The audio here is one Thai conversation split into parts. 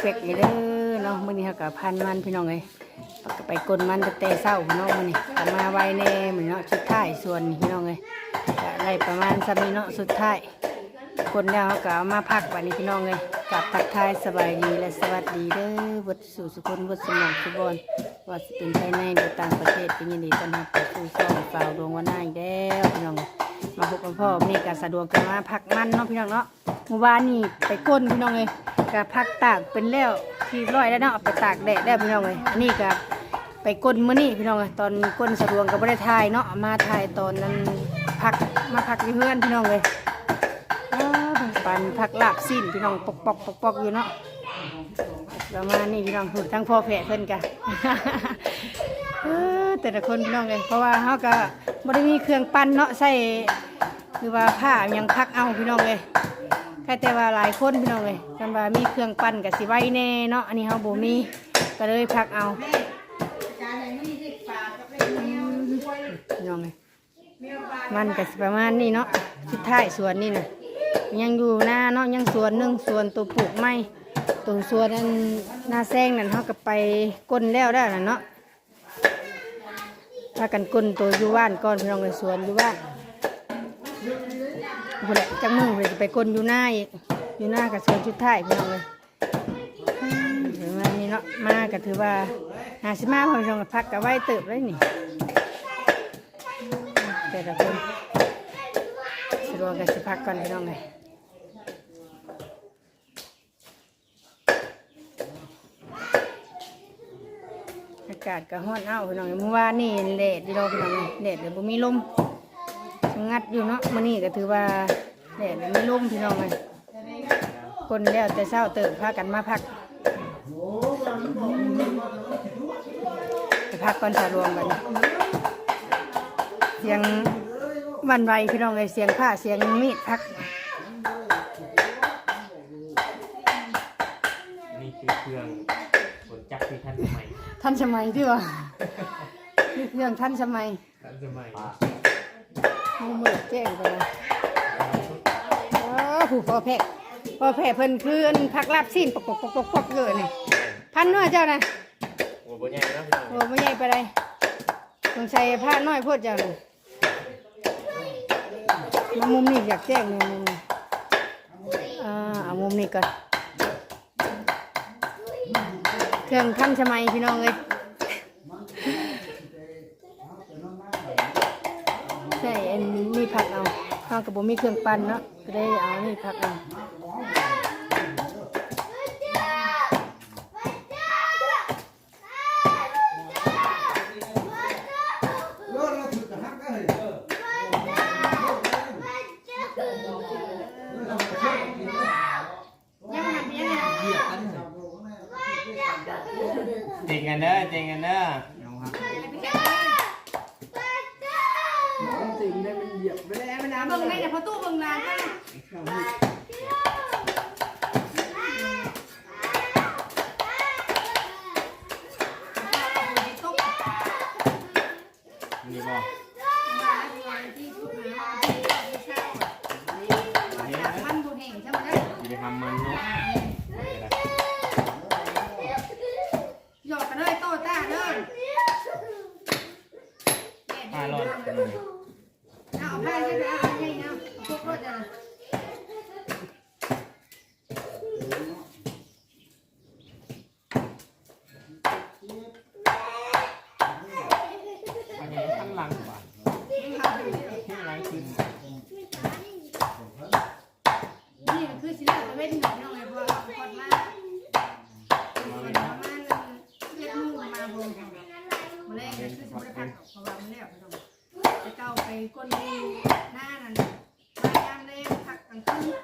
เป๊กอยู่เด้อเนาะมื้อนี้เฮาก็พันมันพี่น้องเอ้ยก็ไปกลนมันตั้งแต่เช้าพี่น้องมื้อนี้ก็มาไวแน่มื้อนเนาะสุดท้ายส่วนพี่น้องเอ้ยก็ได้ประมาณซำนี้เนาะสุดท้ายคนแล้วเฮาก็เอามาพักบัดนี้พี่น้องเอ้ยกลับทักทายสบายดีและสวัสดีเด้อเบดสู่สุคนเบดสมองสุบอนว่าสิเป็นภายในหรือต่างประเทศเป็นยินดีต้อนรับสู่ช่องฝ่าวดวงวันหน้าอีกแล้วพี่น้องมาพบกับพ่อนี่ก็สะดวกกันมาพักมันเนาะพี่น้องเนาะ เมื่อวานนี่ไปก้นพี่น้องเลยกับพักตากเป็นแล้วที่ร้อยแล้วเนาะเอาไปตากแดดแล้พี่น้องเลยอันนี้กับไปก้นมื้อนี้พี่น้องเลยตอนก้นสะดวกกับไม่ได้ถ่ายเนาะมาถ่ายตอนนั้นพักมาพักที่เพื่อนพี่น้องเลยปันพักลาบสิ้นพี่น้องปอกปอกปอกปอกอยู่เนาะประมาณนี้พี่น้องทั้งพ่อแพะเพิ่อนกันแต่ละคนพี่น้องเลยเพราะว่าเขาก็ไม่ได้มีเครื่องปั้นเนาะใส่คือว่าผ้ายังพักเอาพี่น้องเลย ค่แต่ว่าหลายคนพี่น้องเลยกันว่ามีเครื่องปั้นกับสิไว้แน่เนาะอันนี้เฮาบ่มีก็เลยพักเอาน้องเลยมันก็สิประมาณนี้เนาะสุดท้ายสวนนี่นะยังอยู่หน้าเนาะยังสวนนึงสวนตัวปลูกไม้ตรงสวนนั้นหน้าแซงนั่นเฮาก็ไปก้นแล้วได้นะเนาะพากันก้นตัวอยู่บ้านก่อนพี่น้องเลยสวนอยู่บ้าน บุแหละจังมือเลยไปกลอยู่หน้าอีกอยู่หน้ากับเสือชุดไทยพี่น้องเลยถึงวันนี้เนาะมาก็ถือว่าหาสิมาพอน้องก็พักกับไว้เติบเลยนี่แต่ละคนสะดวกกับสิพักก่อนพี่น้องเลยอากาศก็ร้อนอ้าวพี่น้องเมื่อวานนี่แดดดีเราพี่น้องเอ้ยแดดเดี๋ยวบ่มีลม งัดอยู่เนาะมื้อนี้ก็ถือว่าแดดไม่ร่มพี่น้องเลยคนแล้วแต่เช้าตื่นพากันมาพักไปพักก่อนสารวมกันเสียงหวันไหวพี่น้องเลยเสียงผ้าเสียงมีดพักนี่คือเครื่องผลจักรที่ท่านสมัยทันสมัยที่ว่านี่เครื่องทันสมัยท่านสมัย มือมือแจ้งไปเลยโอ้ผู้พ่อแพะพ่อแพะเพิ่นคืออันพักลาบสิ้นปกปกปกปกปกเลยนี่พันน้อยเจ้านะโอ้โหใหญ่นะพี่น้องโอ้ไม่ใหญ่ไปเลยสงสัยผ้าน้อยโพดเจ้าน่ะมามุมนี้อยากแจ้งเนี่ยมุมนี้อ่าเอามุมนี้ก่อนเครื่องทันสมัยพี่น้องเลยใช่ อันนี้ผักเอาข้าวกับผมมีเครื่องปั่นเนาะก็ได้เอานี่ผักเอา จริงกันเด้อจริงกันเด้อ เบิ่งในแต่พอตู้เบิ่งนานก็ นี่บ่นี่นะ มันบุแห่งใช่ไหม อย่าไปทำมันเนาะ หยอกกันเลยโตต้าเลย ผ้ารอด เอาผ้าใช่ไหมเอาใช่เนาะพวกรถจะ อันนี้ข้างหลังบ่ข้างหลังคือ นี่คือสิลาเว้นหน่อยน้องไอ้พ่อคนมา มา ป เลย ระมาณเจ็ดโมงมาบ่มาแรงคือสิบ่ได้พักเพราะว่ามันแล้วพี่น้องไปเก้าไปก้นดูหน้านั่นมายามแรงพักกลางคืน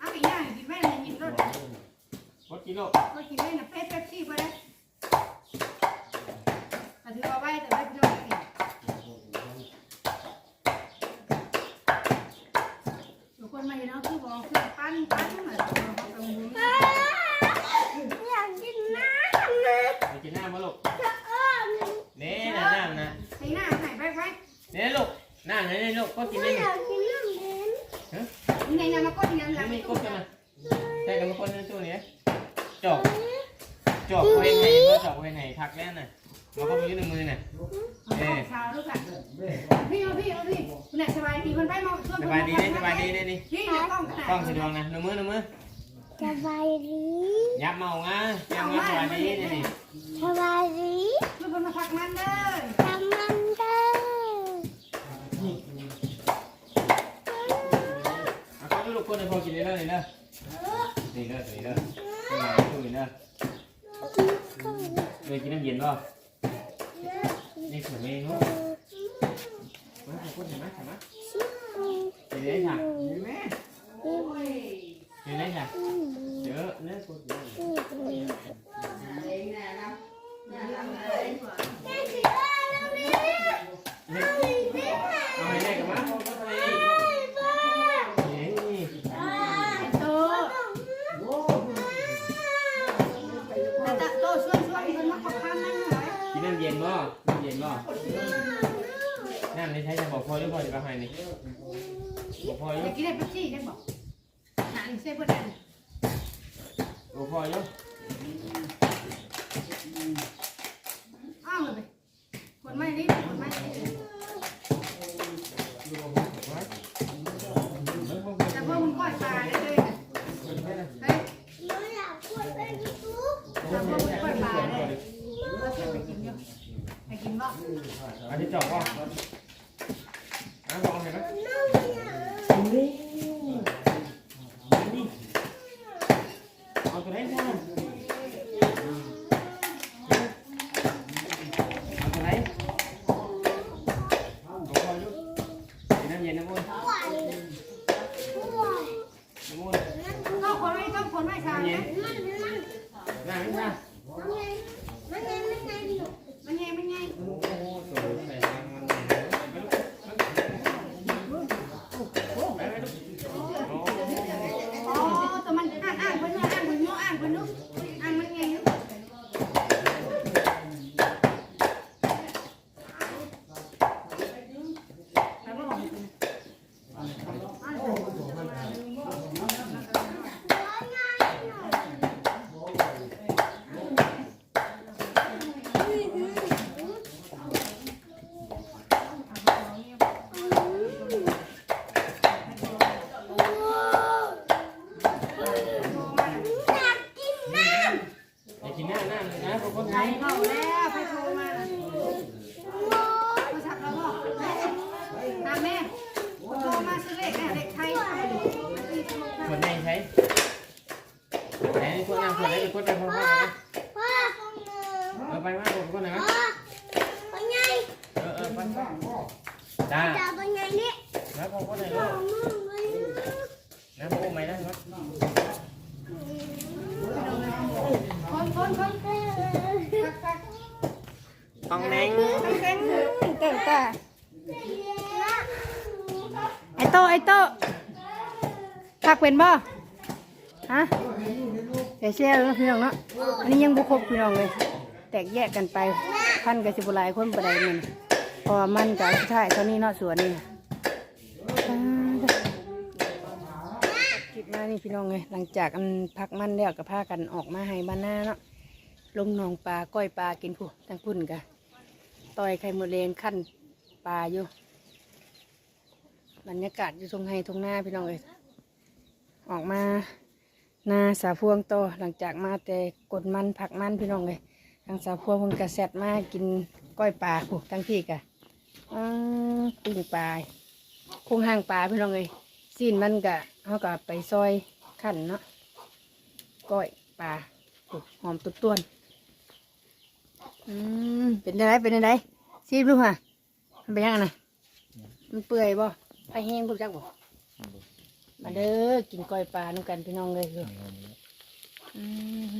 เอาอีกอย่างกินแม่เลยกินรถวัดกิโลก็กินได้นะเป๊ปเป๊ปซี่ไปเลยแต่ถือเอาไว้แต่ไม่พี่น้องกินทุกคนมาเห็นเอาคือบอกคือปั้นปั้นเหมือนเขาตรงนี้ ไปกินน้ำมาลูกเน่นะน้ำนะ ใส่หน้าใส่ไปไว้ เน่ลูกน้ำนะ นี่ลูกก็กินได้นี่ นี่ไงนะมาก้นยังหลัง นี่กดกันนะใช่ กันมาคนในตู้นี้จอกจอกไว้ไหนก็จอกไว้ไหนทักแน่น่ะมาก็มีหนึ่งมือน่ะเออชาวลูกอะพี่เอาพี่เอาพี่คุณแม่สบายดีคนไปมาสบายดีนี่สบายดีนี่นี่พี่เดี๋ยวต้องขนาดต้องสะดวกนะหนึ่งมือหนึ่งมือสบายดียับเมางะยังไม่สบายดีนี่นี่สบายดีทุกคนมาพักมันเด้อทำมันเด้อเอาเขาลูกคนในพอกินได้เลยนี่เด้อ นี่เด้อนี่เด้อนี่เด้อนี่เด้อเลยกินน้ำเย็นป่ะนี่สวยเองเนาะมาขอบคุณเห็นไหมเห็นไหมเห็นไหมค่ะเห็นไหมเห็นไหมค่ะเยอะเนื้อคนเยอะเอาให้ได้กับมานี่ โตแต่โตช่วยช่วยคนมาขอพันนั่งหน่อย กินน้ำเย็นบ่น้ำเย็นบ่น้ำในใช้จะบอกพอหรือพอจะไปให้นี่บอกพออ อยา ยู่ กกินได้ปั๊บจี้ได้บอก หาอีกเส้นเพื่อนบอกพอเยอะาวเลยคนไม่นี่คนไม่นี่แต่พวกมึงปล่อยปลาได้เลยเฮ้ย หนูอยากพูดไปยูทูบ แต่พวกมึงปล่อยปลาได้เราเก็บไปกินเยอะไปกินบ่ อันนี้จอกบ่อะบอกเห็นไหม น้องอยาก เอาตัวไหนบ้างเอาตัวไหนบอกพออยู่กินน้ำเย็นนะมุน ป่วยป่วย น้ำมุน ก็คนไม่ต้องคนไม่ชา น้ำเย็ นะ น มันมัน น้ำไม่ใช่ มันไงมันไงมันไงหนูมันไงมันไง โอ้โหตัวใส่ทางมันไปไปลูกโอ้ อ๋อแต่มันอ่างอ่างคนนู้นอ่างคนนู้นอ่างคนนู้นอ่างมันไงนู้นแล้วก็บอก อยากกินน้ ไอ้กินหน้าหน้าเลยนะพวกคน ใจ ไทย เขาแล้วไปโทรมาำโอ้ โทรศัพท์เราบอกตามแม่โทรมาซื้อเลขเด็กไทย คนไหนใช้ไหนคนนั่งคนไหนเป็นคนไปพ่อพ่อนะ พ่อ เออไปมาคนคนไหน พ่ นะ อเป็นไง เออเออไปจ้า จะเป็นไงเนี่ย แล้วพ่อคนไหน พ่ ลู อก มึงเป็น แล้วพ่อไม่ได้ครับ คนคนคนต้องแดงเต้นเต้นแต่ไอโตไอโตพักเป็นบ่ฮะเสียเชี่ยวแล้วพี่น้องเนาะอันนี้ยังบุคบพี่น้องเลย แตกแยกกันไปพันกับสิบหลายคนประเดี๋ยมันพอมันกับสุดท้ายเท่านี้เนาะสวนนี่คิดมานี่พี่น้องเลยหลังจากอันพักมันแล้วก็พากันออกมาให้บ้านหน้าเนาะ ลงหนองปลาก้อยปลากินผู้ทั้งพุ่นกะต่อยไข่มดแดงขั้นปลาอยู่บรรยากาศอยู่ตรงไห้ตรงหน้าพี่น้องเลยออกมาหน้าสาพวงโตหลังจากมาแต่กดมันผักมันพี่น้องเลยทางสาวพวงเพิ่นกระแซดมากินก้อยปลาผูกทั้งพี่กะอือปิ้งปลาคงห่างปลาพี่น้องเลยซีนมันกะเขาก็ไปซอยขั้นเนาะก้อยปลาหอมตุ้ต้วน อืมเป็นอะไรเป็นอะไรซีบลูกฮะมันเป็นยังไงนะมันเปื่อยบ่ไผแห้งพวกจักบ่มาเด้อกินก้อยปลาน้ำกันพี่น้องเลยอืม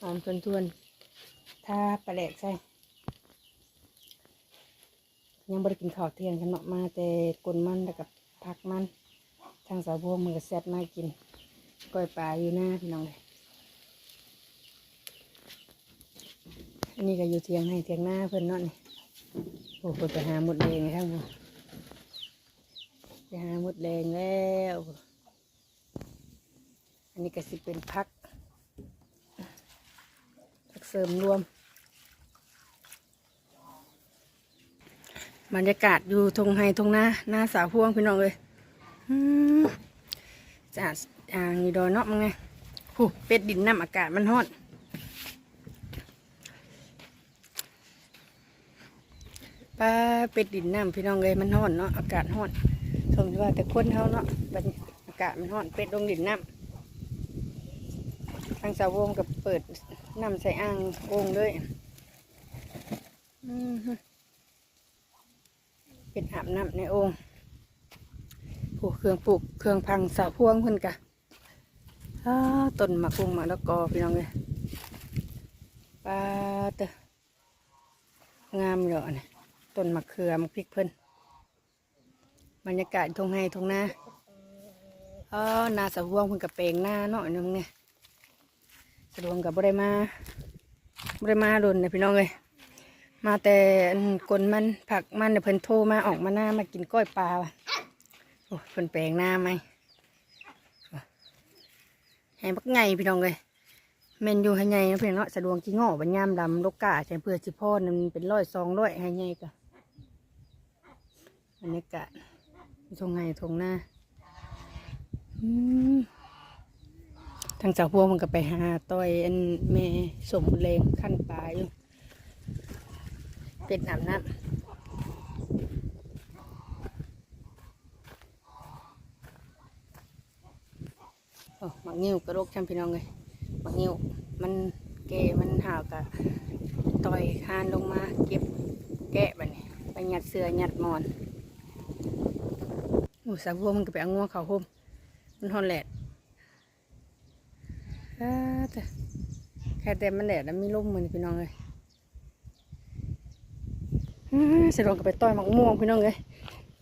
หอมทวนๆถ้าปลาแหลกใส่ยังบริกินข้าวเที่ยงกันเนาะมาแต่กลนมันแล้วกับผักมันทางสาวบัวมือแซ่บมากินก้อยปลาอยู่หน้าพี่น้องเลย อันนี้ก็อยู่เทียงให้เทียงหน้าเพื่อนเนาะนี่โอ้เพิ่นไปหาหมดเลยไงทั้งหมไปหาหมดแรงแล้ว อันนี้ก็สิเป็นพัก พักเสริมรวม บรรยากาศอยู่ทงไฮทงหน้าหน้าสาวพวงพี่น้องเลยอืมจะอ่างอยู่ดอยเนาะมั้งไงผู้เป็ดดินน้ำอากาศมันฮอน ปลาเป็ดดินน้ำพี่น้องเลยมันฮ้อนเนาะอากาศฮ้อนชมที่ว่าแต่คนเฮาเนาะบรรอากาศมันฮ้อนเป็ดลงดินน้ำทางสาววงกับเปิดน้ำใส่อ่างโอ่งเลยเป็ดอาบน้ำในโอ่งผูกเครื่องปลูกเครื่องพังสาวพวงเพิ่นกะต้นมากพุงมากแล้วกอพี่น้องเลยปลาเตองามเหรอเนี่ย ต้นมะเขือมะพริกเพิ่นบรรยากาศทงไห้ทงนาอ๋อนาสะวงเพิ่นกับเปลงหน้าเนาะนึงเนี่ยสะดวงกับบ่ได้มาบ่ได้มาโดนนะพี่น้องเลยมาแต่อันกลมันผักมันเนี่ยเพิ่นโทรมาออกมาหน้ามากินก้อยปลาว่ะโอ้เพิ่นแปลงหน้าไหมให้บักไงพี่น้องเลยเมนอยู่ให้ใหญ่นะเพียงเนาะสะดวกกี่งอบัญยามดำลูกกาใช้เพื่อสิพ่อนันเป็นร้อยซองร้อยให้ใหญ่กะ บรรยากาศทงไงทงหน้าทางสาวพวงมันก็ไปหาต้อยอันเมสมเลงขั้นปลาอยู่เป็นน้ำน้ำหมักนิ้วกระโดกช่ำพี่น้องเลยบางนิ้วมันเกมันหาวกะต่อยคานลงมาเก็บแกะแบบนี้ไปหยัดเสือหยัดมอน หมูสาวบัวมันก็ไปเอางัวเขาห่มมันหอนแหลดแต่แค่แต่มันแหลดแล้วมีลมเหมือนพี่น้องเลยอ่าสะดวกก็ไปต่อยมักม่วงพี่น้องเลย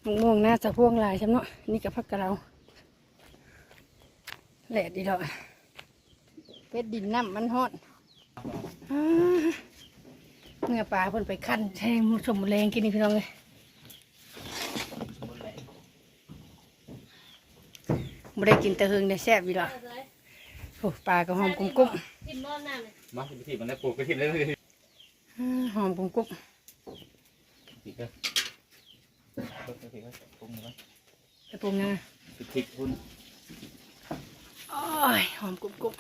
มักม่วงหน้าสะพวงลายใช่ไหมเนาะนี่กับพักกะเราแหลดดีแล้วเป็ดดินน้ำมันฮอดอ่าเมื่อปลาเพิ่นไปขั้นแทงมูสมแรงกินนี่พี่น้องเลย ไม่ได้กินแตะเฮงได้แซ่บอยู่หรอกโอ้ปลาก็หอมกุ้มกุ้มทิมบ้านน้ำเลยมาสิบสิบมันได้ปลูกไปทิบเลยอ่าหอมกุ้มกุ้มสิบเลยปลูกไปทิบเลยปลูกเลยกระปุกนะสิบทิบคุณโอ้ยหอมกุ้มกุ้ม